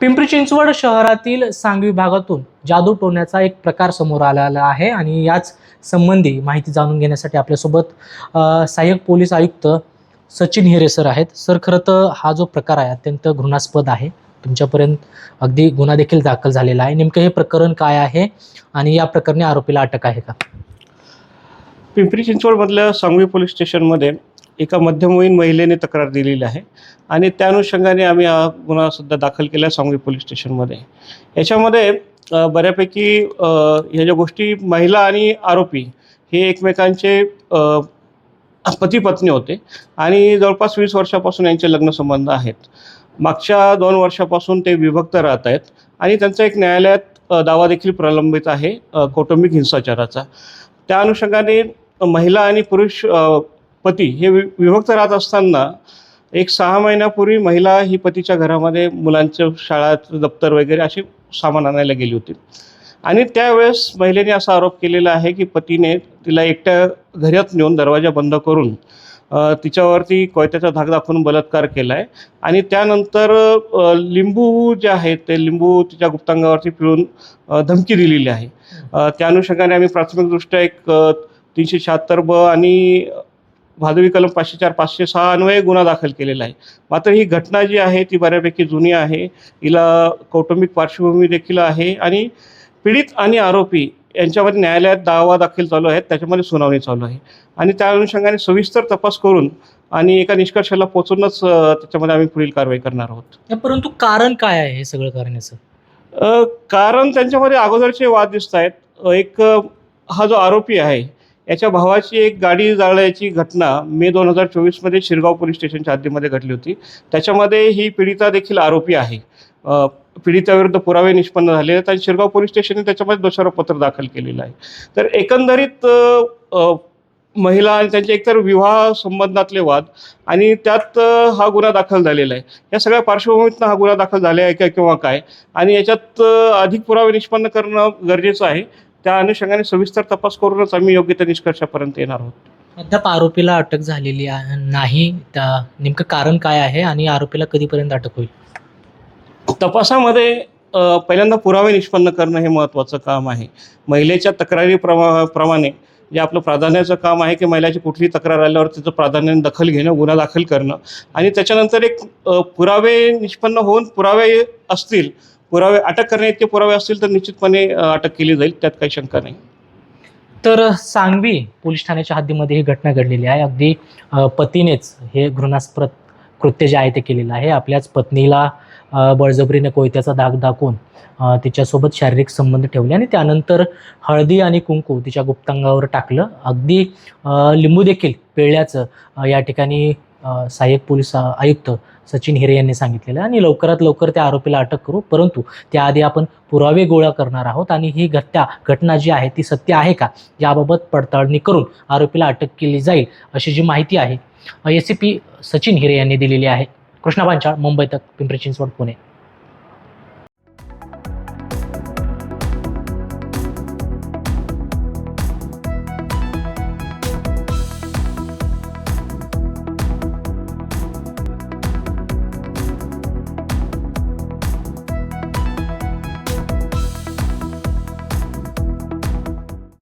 पिंपरी चिंचवड शहरातील सांगवी भागातून जादू टोण्याचा एक प्रकार समोर आलेला आहे आणि याच संबंधी माहिती जाणून घेण्यासाठी आपल्यासोबत सहाय्यक पोलीस आयुक्त सचिन हिरे सर आहेत. सर खरं तर हा जो प्रकार आहे अत्यंत घृणास्पद आहे. तुमच्यापर्यंत अगदी गुन्हा देखील दाखल झालेला आहे. नेमकं हे प्रकरण काय आहे आणि या प्रकरणी आरोपीला अटक आहे का? पिंपरी चिंचवडमधल्या सांगवी पोलीस स्टेशनमध्ये एका मध्यमवयीन महिलेने तक्रार दिलेली आहे. आणि त्या अनुषंगाने आम्ही हा गुन्हासुद्धा दाखल केला आहे सांगवी पोलीस स्टेशनमध्ये. याच्यामध्ये बऱ्यापैकी ह्या ज्या गोष्टी महिला आणि आरोपी हे एकमेकांचे पती पत्नी होते. आणि जवळपास वीस वर्षापासून यांचे लग्नसंबंध आहेत. मागच्या दोन वर्षापासून ते विभक्त राहत आहेत. आणि त्यांचा एक न्यायालयात दावा देखील प्रलंबित आहे कौटुंबिक हिंसाचाराचा. त्या अनुषंगाने महिला आणि पुरुष पती हे वि विभक्त राहत असताना एक सहा महिन्यापूर्वी महिला ही पतीच्या घरामध्ये मुलांचं शाळाचं दप्तर वगैरे असे सामान आणायला गेली होती. आणि त्यावेळेस महिलेने असा आरोप केलेला आहे की पतीने तिला एकट्या घरात नेऊन दरवाजा बंद करून तिच्यावरती कोयत्याचा धाक दाखवून बलात्कार केला आहे आणि त्यानंतर लिंबू जे आहेत ते लिंबू तिच्या गुप्तांगावरती पिळून धमकी दिलेली आहे. त्या अनुषंगाने आम्ही प्राथमिकदृष्ट्या एक तीनशे शहात्तर ब आणि भादवी कलम पाचशे चार पाचशे सहा अन्वये गुन्हा दाखल केलेला आहे. मात्र ही घटना जी आहे ती बऱ्यापैकी जुनी आहे. हिला कौटुंबिक पार्श्वभूमी देखील आहे आणि पीडित आणि आरोपी यांच्यामध्ये न्यायालयात दावा दाखल चालू आहेत. त्याच्यामध्ये सुनावणी चालू आहे. आणि त्या अनुषंगाने सविस्तर तपास करून आणि एका निष्कर्षाला पोचूनच अ, त्याच्यामध्ये आम्ही पुढील कारवाई करणार आहोत. परंतु कारण काय आहे हे सगळं करण्याचं? कारण त्यांच्यामध्ये अगोदरचे वाद दिसत आहेत एक हा जो आरोपी आहे याच्या भावाची एक गाडी जाळण्याची घटना मे दोन हजार चोवीसमध्ये शिरगाव पोलीस स्टेशनच्या हद्दीमध्ये घडली होती. त्याच्यामध्ये ही पीडिता देखील आरोपी आहे. पीडिताविरुद्ध पुरावे निष्पन्न झाले आहेत आणि शिरगाव पोलीस स्टेशनने त्याच्यामध्ये दोषारोपपत्र दाखल केलेलं आहे. तर एकंदरीत महिला आणि त्यांचे एकतर विवाह संबंधातले वाद आणि त्यात हा गुन्हा दाखल झालेला आहे. या सगळ्या पार्श्वभूमीतनं हा गुन्हा दाखल झाला आहे का किंवा काय? आणि याच्यात अधिक पुरावे निष्पन्न करणं गरजेचं आहे. त्या अनुषंगाने सविस्तर तपास करूनच आम्ही योग्य त्या निष्कर्षापर्यंत येणार आहोत. अद्याप आरोपीला अटक झालेली आहे- नाही. त्या नेमकं कारण काय आहे आणि आरोपीला कधीपर्यंत अटक होईल? तपासामध्ये अ, पहिल्यांदा पुरावे निष्पन्न करणं हे महत्त्वाचं काम आहे. महिलेच्या तक्रारी प्रमा प्रमाणे जे आपलं प्राधान्याचं काम आहे की महिलाची कुठलीही तक्रार आल्यावर तिचं प्राधान्याने दखल घेणं गुन्हा दाखल करणं आणि त्याच्यानंतर एक अ, पुरावे निष्पन्न होऊन पुरावे असतील पुरावे अटक करण्या पुरावे असतील तर निश्चितपणे अटक केली जाईल. त्यात काही शंका नाही. तर सांगवी पोलीस ठाण्याच्या हद्दीमध्ये ही घटना घडलेली आहे. अगदी पतीनेच हे घृणास्पद कृत्य जे आहे ते केलेलं आहे. आपल्याच पत्नीला बळजबरीने कोयत्याचा दाग दाखवून तिच्यासोबत शारीरिक संबंध ठेवले आणि त्यानंतर हळदी आणि कुंकू तिच्या गुप्तांगावर टाकलं. अगदी लिंबू देखील पिळल्याचं या ठिकाणी सहाय्यक पोलीस आयुक्त सचिन हिरे यांनी सांगितलेलं आहे आणि लवकरात लवकर त्या आरोपीला अटक करू. परंतु त्याआधी आपण पुरावे गोळा करणार आहोत आणि ही घटना घटना जी आहे ती सत्य आहे का? याबाबत पडताळणी करून आरोपीला अटक केली जाईल अशी जी माहिती आहे एस पी सचिन हिरे यांनी दिलेली आहे. कृष्णा पांचाळ मुंबई तक पिंपरी चिंचवड पुणे.